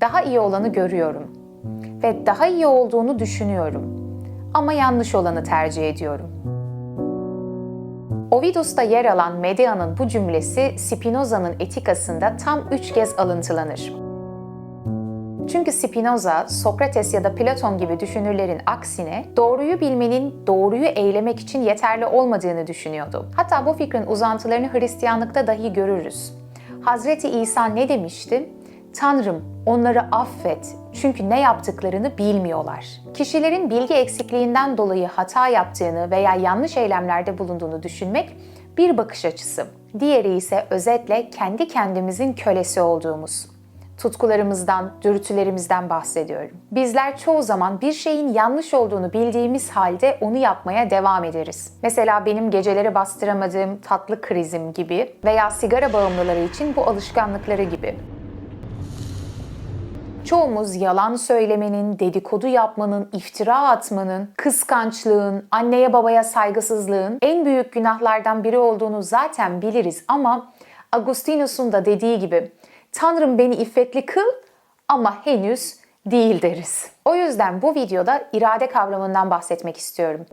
Daha iyi olanı görüyorum ve daha iyi olduğunu düşünüyorum. Ama yanlış olanı tercih ediyorum. Ovidus'ta yer alan Medea'nın bu cümlesi Spinoza'nın etikasında tam üç kez alıntılanır. Çünkü Spinoza, Sokrates ya da Platon gibi düşünürlerin aksine doğruyu bilmenin doğruyu eylemek için yeterli olmadığını düşünüyordu. Hatta bu fikrin uzantılarını Hristiyanlıkta dahi görürüz. Hazreti İsa ne demişti? Tanrım onları affet çünkü ne yaptıklarını bilmiyorlar. Kişilerin bilgi eksikliğinden dolayı hata yaptığını veya yanlış eylemlerde bulunduğunu düşünmek bir bakış açısı. Diğeri ise özetle kendi kendimizin kölesi olduğumuz tutkularımızdan, dürtülerimizden bahsediyorum. Bizler çoğu zaman bir şeyin yanlış olduğunu bildiğimiz halde onu yapmaya devam ederiz. Mesela benim geceleri bastıramadığım tatlı krizim gibi veya sigara bağımlıları için bu alışkanlıkları gibi. Çoğumuz yalan söylemenin, dedikodu yapmanın, iftira atmanın, kıskançlığın, anneye babaya saygısızlığın en büyük günahlardan biri olduğunu zaten biliriz ama Agustinus'un da dediği gibi Tanrım beni iffetli kıl ama henüz değil deriz. O yüzden bu videoda irade kavramından bahsetmek istiyorum.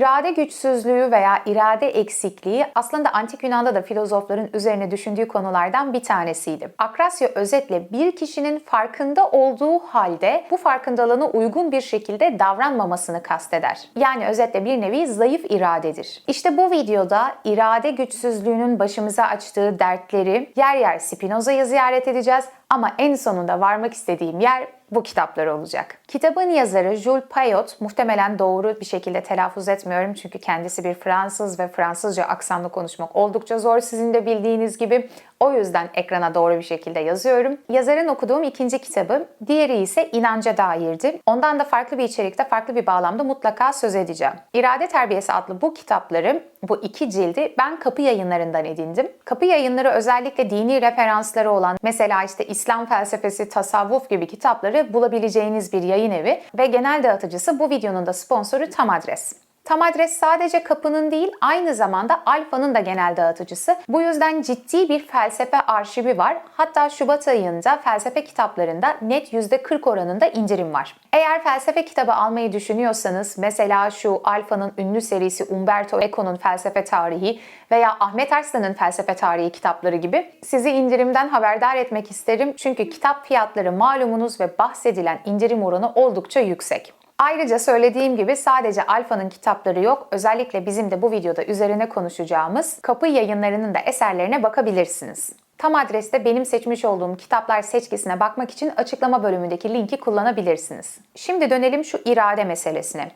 İrade güçsüzlüğü veya irade eksikliği aslında antik Yunan'da da filozofların üzerine düşündüğü konulardan bir tanesiydi. Akrasya özetle bir kişinin farkında olduğu halde bu farkındalığına uygun bir şekilde davranmamasını kasteder. Yani özetle bir nevi zayıf iradedir. İşte bu videoda irade güçsüzlüğünün başımıza açtığı dertleri yer yer Spinoza'yı ziyaret edeceğiz ama en sonunda varmak istediğim yer bu kitaplar olacak. Kitabın yazarı Jules Payot, muhtemelen doğru bir şekilde telaffuz etmiyorum çünkü kendisi bir Fransız ve Fransızca aksanlı konuşmak oldukça zor sizin de bildiğiniz gibi. O yüzden ekrana doğru bir şekilde yazıyorum. Yazarın okuduğum ikinci kitabı, diğeri ise inanca dairdi. Ondan da farklı bir içerikte, farklı bir bağlamda mutlaka söz edeceğim. İrade Terbiyesi adlı bu kitapları, bu iki cildi ben kapı yayınlarından edindim. Kapı yayınları özellikle dini referansları olan, mesela işte İslam felsefesi, tasavvuf gibi kitapları bulabileceğiniz bir yayın evi ve genel dağıtıcısı bu videonun da sponsoru Tam Adres. Tam adres sadece kapının değil aynı zamanda Alfa'nın da genel dağıtıcısı. Bu yüzden ciddi bir felsefe arşivi var. Hatta Şubat ayında felsefe kitaplarında net %40 oranında indirim var. Eğer felsefe kitabı almayı düşünüyorsanız mesela şu Alfa'nın ünlü serisi Umberto Eco'nun felsefe tarihi veya Ahmet Arslan'ın felsefe tarihi kitapları gibi sizi indirimden haberdar etmek isterim. Çünkü kitap fiyatları malumunuz ve bahsedilen indirim oranı oldukça yüksek. Ayrıca söylediğim gibi sadece Alfa'nın kitapları yok. Özellikle bizim de bu videoda üzerine konuşacağımız kapı yayınlarının da eserlerine bakabilirsiniz. Tam adreste benim seçmiş olduğum kitaplar seçkisine bakmak için açıklama bölümündeki linki kullanabilirsiniz. Şimdi dönelim şu irade meselesine.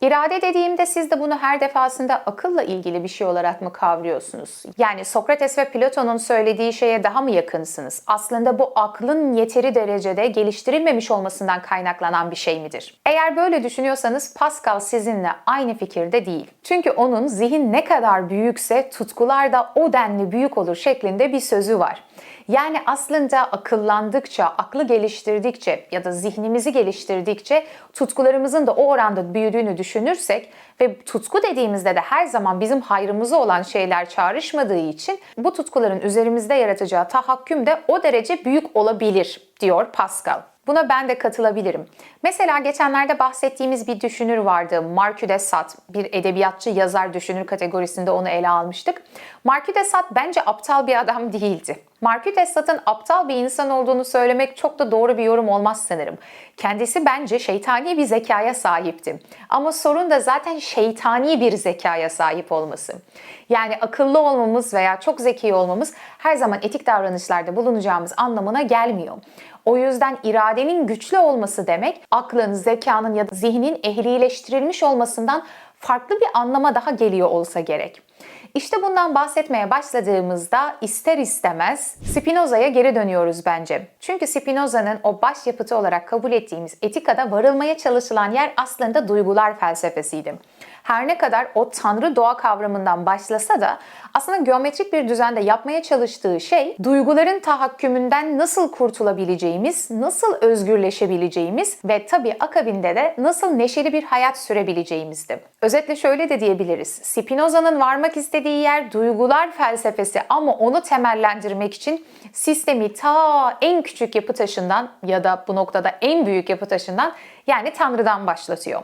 İrade dediğimde siz de bunu her defasında akılla ilgili bir şey olarak mı kavruyorsunuz? Yani Sokrates ve Platon'un söylediği şeye daha mı yakınsınız? Aslında bu aklın yeteri derecede geliştirilmemiş olmasından kaynaklanan bir şey midir? Eğer böyle düşünüyorsanız Pascal sizinle aynı fikirde değil. Çünkü onun zihin ne kadar büyükse tutkular da o denli büyük olur şeklinde bir sözü var. Yani aslında akıllandıkça, aklı geliştirdikçe ya da zihnimizi geliştirdikçe tutkularımızın da o oranda büyüdüğünü düşünürsek ve tutku dediğimizde de her zaman bizim hayrımıza olan şeyler çağrışmadığı için bu tutkuların üzerimizde yaratacağı tahakküm de o derece büyük olabilir diyor Pascal. Buna ben de katılabilirim. Mesela geçenlerde bahsettiğimiz bir düşünür vardı. Marcus de Sade, bir edebiyatçı yazar düşünür kategorisinde onu ele almıştık. Marcus de Sade bence aptal bir adam değildi. Marcus de Sade'ın aptal bir insan olduğunu söylemek çok da doğru bir yorum olmaz sanırım. Kendisi bence şeytani bir zekaya sahipti. Ama sorun da zaten şeytani bir zekaya sahip olması. Yani akıllı olmamız veya çok zeki olmamız her zaman etik davranışlarda bulunacağımız anlamına gelmiyor. O yüzden iradenin güçlü olması demek aklın, zekanın ya da zihnin ehlileştirilmiş olmasından farklı bir anlama daha geliyor olsa gerek. İşte bundan bahsetmeye başladığımızda ister istemez Spinoza'ya geri dönüyoruz bence. Çünkü Spinoza'nın o başyapıtı olarak kabul ettiğimiz etikada varılmaya çalışılan yer aslında duygular felsefesiydi. Her ne kadar o tanrı doğa kavramından başlasa da aslında geometrik bir düzende yapmaya çalıştığı şey duyguların tahakkümünden nasıl kurtulabileceğimiz, nasıl özgürleşebileceğimiz ve tabii akabinde de nasıl neşeli bir hayat sürebileceğimizdi. Özetle şöyle de diyebiliriz. Spinoza'nın varmak istediği yer duygular felsefesi ama onu temellendirmek için sistemi ta en küçük yapı taşından ya da bu noktada en büyük yapı taşından yani Tanrı'dan başlatıyor.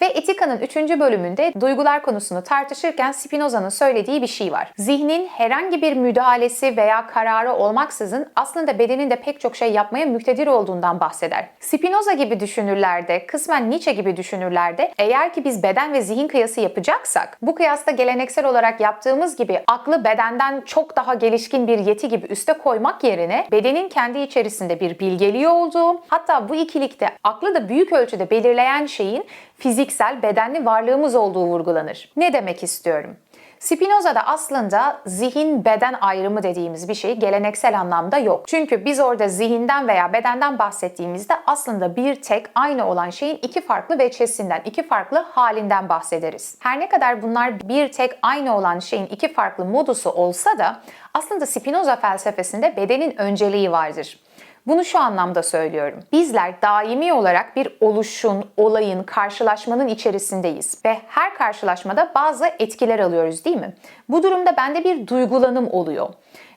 Ve Etika'nın 3. bölümünde duygular konusunu tartışırken Spinoza'nın söylediği bir şey var. Zihnin herhangi bir müdahalesi veya kararı olmaksızın aslında bedenin de pek çok şey yapmaya müktedir olduğundan bahseder. Spinoza gibi düşünürlerde, kısmen Nietzsche gibi düşünürlerde eğer ki biz beden ve zihin kıyası yapacaksak, bu kıyasta geleneksel olarak yaptığımız gibi aklı bedenden çok daha gelişkin bir yeti gibi üste koymak yerine bedenin kendi içerisinde bir bilgeliği olduğu, hatta bu ikilikte aklı da büyük ölçüde belirleyen şeyin fiziksel, bedenli varlığımız olduğu vurgulanır. Ne demek istiyorum? Spinoza'da aslında zihin beden ayrımı dediğimiz bir şey geleneksel anlamda yok. Çünkü biz orada zihinden veya bedenden bahsettiğimizde aslında bir tek aynı olan şeyin iki farklı veçesinden, iki farklı halinden bahsederiz. Her ne kadar bunlar bir tek aynı olan şeyin iki farklı modusu olsa da aslında Spinoza felsefesinde bedenin önceliği vardır. Bunu şu anlamda söylüyorum. Bizler daimi olarak bir oluşun, olayın, karşılaşmanın içerisindeyiz ve her karşılaşmada bazı etkiler alıyoruz değil mi? Bu durumda bende bir duygulanım oluyor.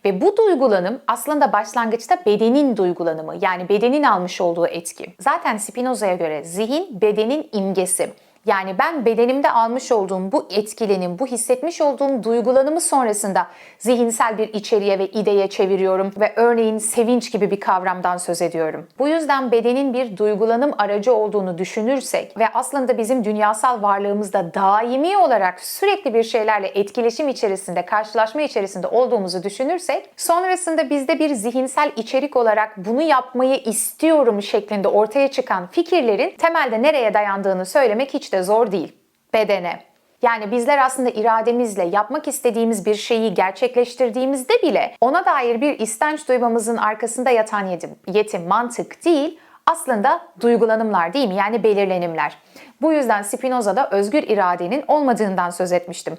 Ve bu duygulanım aslında başlangıçta bedenin duygulanımı yani bedenin almış olduğu etki. Zaten Spinoza'ya göre zihin bedenin imgesi. Yani ben bedenimde almış olduğum bu etkilenim, bu hissetmiş olduğum duygulanımı sonrasında zihinsel bir içeriğe ve ideye çeviriyorum ve örneğin sevinç gibi bir kavramdan söz ediyorum. Bu yüzden bedenin bir duygulanım aracı olduğunu düşünürsek ve aslında bizim dünyasal varlığımızda daimi olarak sürekli bir şeylerle etkileşim içerisinde, karşılaşma içerisinde olduğumuzu düşünürsek sonrasında bizde bir zihinsel içerik olarak bunu yapmayı istiyorum şeklinde ortaya çıkan fikirlerin temelde nereye dayandığını söylemek hiç de zor değil. Bedene. Yani bizler aslında irademizle yapmak istediğimiz bir şeyi gerçekleştirdiğimizde bile ona dair bir istenç duymamızın arkasında yatan yetim, yetim mantık değil, aslında duygulanımlar değil mi? Yani belirlenimler. Bu yüzden Spinoza'da özgür iradenin olmadığından söz etmiştim.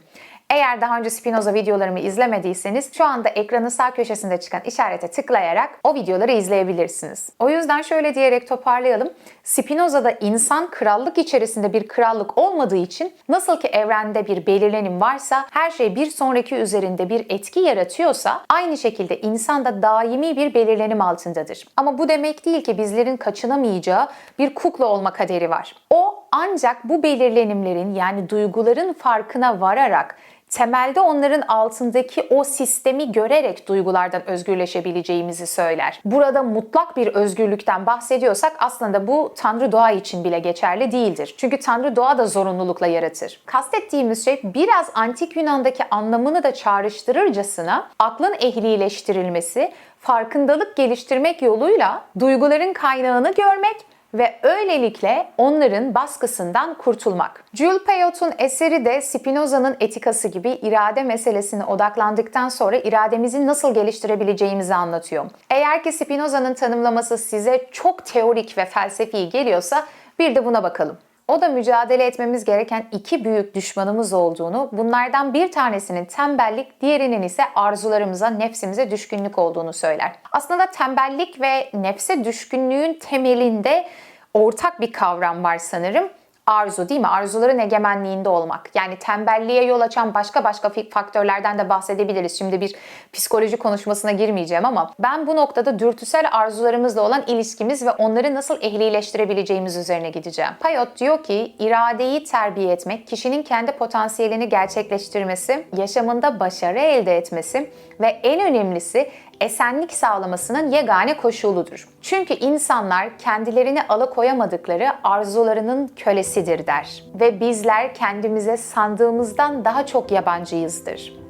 Eğer daha önce Spinoza videolarımı izlemediyseniz şu anda ekranın sağ köşesinde çıkan işarete tıklayarak o videoları izleyebilirsiniz. O yüzden şöyle diyerek toparlayalım. Spinoza'da insan krallık içerisinde bir krallık olmadığı için nasıl ki evrende bir belirlenim varsa her şey bir sonraki üzerinde bir etki yaratıyorsa aynı şekilde insan da daimi bir belirlenim altındadır. Ama bu demek değil ki bizlerin kaçınamayacağı bir kukla olma kaderi var. O ancak bu belirlenimlerin yani duyguların farkına vararak temelde onların altındaki o sistemi görerek duygulardan özgürleşebileceğimizi söyler. Burada mutlak bir özgürlükten bahsediyorsak aslında bu Tanrı doğa için bile geçerli değildir. Çünkü Tanrı doğa da zorunlulukla yaratır. Kastettiğimiz şey biraz antik Yunan'daki anlamını da çağrıştırırcasına aklın ehlileştirilmesi, farkındalık geliştirmek yoluyla duyguların kaynağını görmek ve öylelikle onların baskısından kurtulmak. Jules Payot'un eseri de Spinoza'nın etikası gibi irade meselesine odaklandıktan sonra irademizi nasıl geliştirebileceğimizi anlatıyor. Eğer ki Spinoza'nın tanımlaması size çok teorik ve felsefi geliyorsa bir de buna bakalım. O da mücadele etmemiz gereken iki büyük düşmanımız olduğunu, bunlardan bir tanesinin tembellik, diğerinin ise arzularımıza, nefsimize düşkünlük olduğunu söyler. Aslında tembellik ve nefse düşkünlüğün temelinde ortak bir kavram var sanırım arzu değil mi? Arzuların egemenliğinde olmak. Yani tembelliğe yol açan başka başka faktörlerden de bahsedebiliriz. Şimdi bir psikoloji konuşmasına girmeyeceğim ama ben bu noktada dürtüsel arzularımızla olan ilişkimiz ve onları nasıl ehlileştirebileceğimiz üzerine gideceğim. Payot diyor ki iradeyi terbiye etmek, kişinin kendi potansiyelini gerçekleştirmesi, yaşamında başarı elde etmesi ve en önemlisi esenlik sağlamasının yegane koşuludur. Çünkü insanlar kendilerini alıkoyamadıkları arzularının kölesidir der ve bizler kendimize sandığımızdan daha çok yabancıyızdır.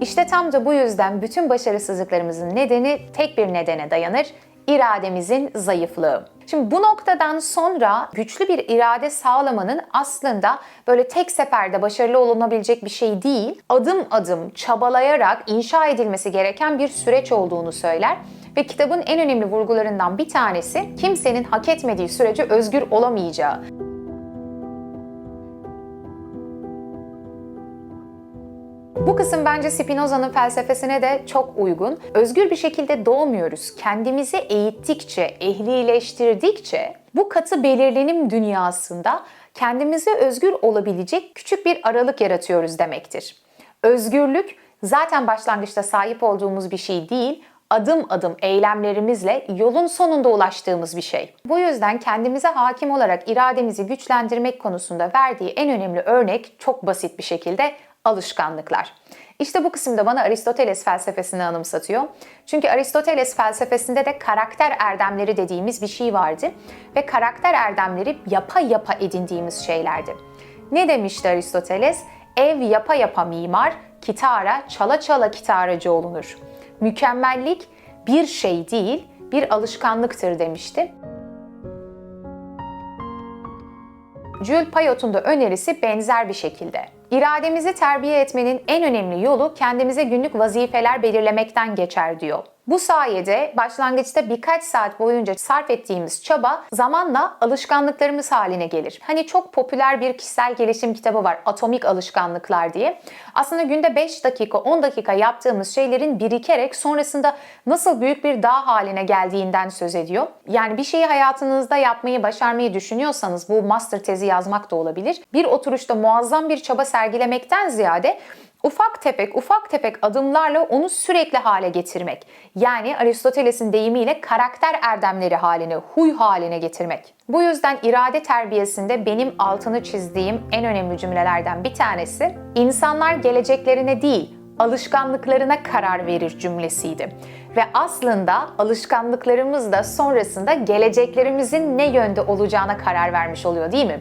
İşte tam da bu yüzden bütün başarısızlıklarımızın nedeni tek bir nedene dayanır, irademizin zayıflığı. Şimdi bu noktadan sonra güçlü bir irade sağlamanın aslında böyle tek seferde başarılı olunabilecek bir şey değil, adım adım çabalayarak inşa edilmesi gereken bir süreç olduğunu söyler ve kitabın en önemli vurgularından bir tanesi kimsenin hak etmediği sürece özgür olamayacağı. Bu kısım bence Spinoza'nın felsefesine de çok uygun. Özgür bir şekilde doğmuyoruz. Kendimizi eğittikçe, ehlileştirdikçe bu katı belirlenim dünyasında kendimize özgür olabilecek küçük bir aralık yaratıyoruz demektir. Özgürlük zaten başlangıçta sahip olduğumuz bir şey değil, adım adım eylemlerimizle yolun sonunda ulaştığımız bir şey. Bu yüzden kendimize hakim olarak irademizi güçlendirmek konusunda verdiği en önemli örnek çok basit bir şekilde alışkanlıklar. İşte bu kısımda bana Aristoteles felsefesini anımsatıyor. Çünkü Aristoteles felsefesinde de karakter erdemleri dediğimiz bir şey vardı ve karakter erdemleri yapa yapa edindiğimiz şeylerdi. Ne demişti Aristoteles? Ev yapa yapa mimar, kitara çala çala kitaracı olunur. Mükemmellik bir şey değil, bir alışkanlıktır demişti. Jules Payot'un da önerisi benzer bir şekilde. İrademizi terbiye etmenin en önemli yolu kendimize günlük vazifeler belirlemekten geçer diyor. Bu sayede başlangıçta birkaç saat boyunca sarf ettiğimiz çaba zamanla alışkanlıklarımız haline gelir. Hani çok popüler bir kişisel gelişim kitabı var Atomik Alışkanlıklar diye. Aslında günde 5 dakika 10 dakika yaptığımız şeylerin birikerek sonrasında nasıl büyük bir dağ haline geldiğinden söz ediyor. Yani bir şeyi hayatınızda yapmayı, başarmayı düşünüyorsanız bu master tezi yazmak da olabilir. Bir oturuşta muazzam bir çaba sergilemekten ziyade ufak tefek ufak tefek adımlarla onu sürekli hale getirmek. Yani Aristoteles'in deyimiyle karakter erdemleri haline, huy haline getirmek. Bu yüzden irade terbiyesinde benim altını çizdiğim en önemli cümlelerden bir tanesi insanlar geleceklerine değil, alışkanlıklarına karar verir cümlesiydi. Ve aslında alışkanlıklarımız da sonrasında geleceklerimizin ne yönde olacağına karar vermiş oluyor değil mi?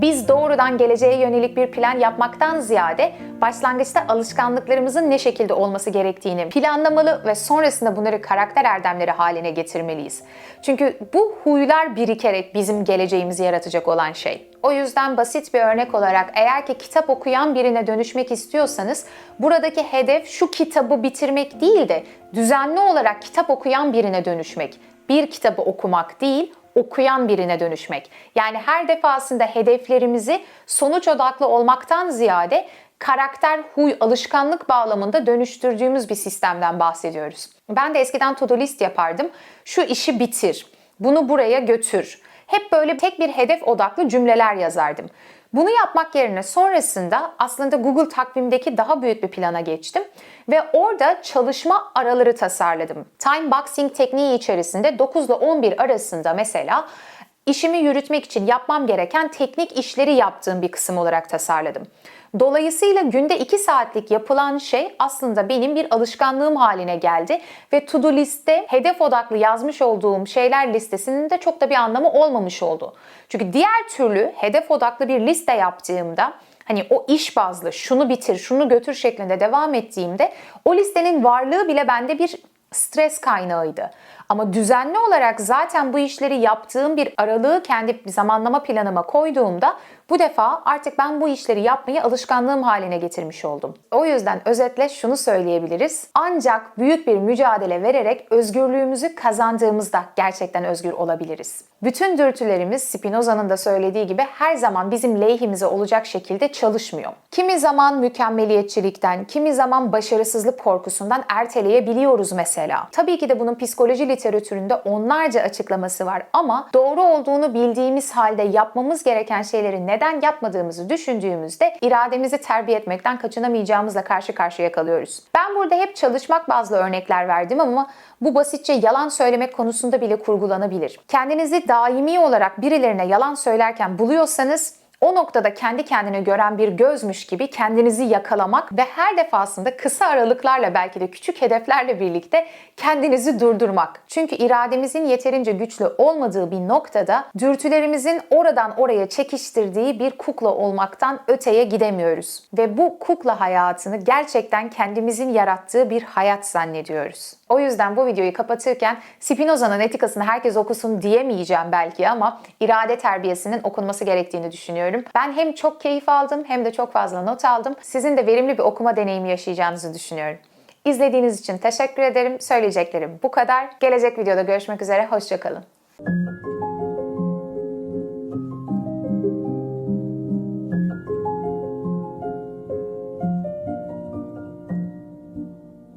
Biz doğrudan geleceğe yönelik bir plan yapmaktan ziyade başlangıçta alışkanlıklarımızın ne şekilde olması gerektiğini planlamalı ve sonrasında bunları karakter erdemleri haline getirmeliyiz. Çünkü bu huylar birikerek bizim geleceğimizi yaratacak olan şey. O yüzden basit bir örnek olarak eğer ki kitap okuyan birine dönüşmek istiyorsanız buradaki hedef şu kitabı bitirmek değil de düzenli olarak kitap okuyan birine dönüşmek. Bir kitabı okumak değil, okuyan birine dönüşmek. Yani her defasında hedeflerimizi sonuç odaklı olmaktan ziyade karakter, huy, alışkanlık bağlamında dönüştürdüğümüz bir sistemden bahsediyoruz. Ben de eskiden to-do list yapardım. Şu işi bitir, bunu buraya götür. Hep böyle tek bir hedef odaklı cümleler yazardım. Bunu yapmak yerine sonrasında aslında Google takvimdeki daha büyük bir plana geçtim ve orada çalışma araları tasarladım. Time boxing tekniği içerisinde 9 ile 11 arasında mesela işimi yürütmek için yapmam gereken teknik işleri yaptığım bir kısım olarak tasarladım. Dolayısıyla günde 2 saatlik yapılan şey aslında benim bir alışkanlığım haline geldi ve to-do liste hedef odaklı yazmış olduğum şeyler listesinin de çok da bir anlamı olmamış oldu. Çünkü diğer türlü hedef odaklı bir liste yaptığımda hani o iş bazlı şunu bitir, şunu götür şeklinde devam ettiğimde o listenin varlığı bile bende bir stres kaynağıydı. Ama düzenli olarak zaten bu işleri yaptığım bir aralığı kendi zamanlama planıma koyduğumda bu defa artık ben bu işleri yapmayı alışkanlığım haline getirmiş oldum. O yüzden özetle şunu söyleyebiliriz. Ancak büyük bir mücadele vererek özgürlüğümüzü kazandığımızda gerçekten özgür olabiliriz. Bütün dürtülerimiz Spinoza'nın da söylediği gibi her zaman bizim lehimize olacak şekilde çalışmıyor. Kimi zaman mükemmeliyetçilikten, kimi zaman başarısızlık korkusundan erteleyebiliyoruz mesela. Tabii ki de bunun psikoloji literatüründe onlarca açıklaması var ama doğru olduğunu bildiğimiz halde yapmamız gereken şeyleri neden yapmadığımızı düşündüğümüzde irademizi terbiye etmekten kaçınamayacağımızla karşı karşıya kalıyoruz. Ben burada hep çalışmak bazı örnekler verdim ama bu basitçe yalan söylemek konusunda bile kurgulanabilir. Kendinizi daimi olarak birilerine yalan söylerken buluyorsanız O noktada kendi kendini gören bir gözmüş gibi kendinizi yakalamak ve her defasında kısa aralıklarla belki de küçük hedeflerle birlikte kendinizi durdurmak. Çünkü irademizin yeterince güçlü olmadığı bir noktada dürtülerimizin oradan oraya çekiştirdiği bir kukla olmaktan öteye gidemiyoruz. Ve bu kukla hayatını gerçekten kendimizin yarattığı bir hayat zannediyoruz. O yüzden bu videoyu kapatırken Spinoza'nın etikasını herkes okusun diyemeyeceğim belki ama irade terbiyesinin okunması gerektiğini düşünüyorum. Ben hem çok keyif aldım hem de çok fazla not aldım. Sizin de verimli bir okuma deneyimi yaşayacağınızı düşünüyorum. İzlediğiniz için teşekkür ederim. Söyleyeceklerim bu kadar. Gelecek videoda görüşmek üzere. Hoşçakalın.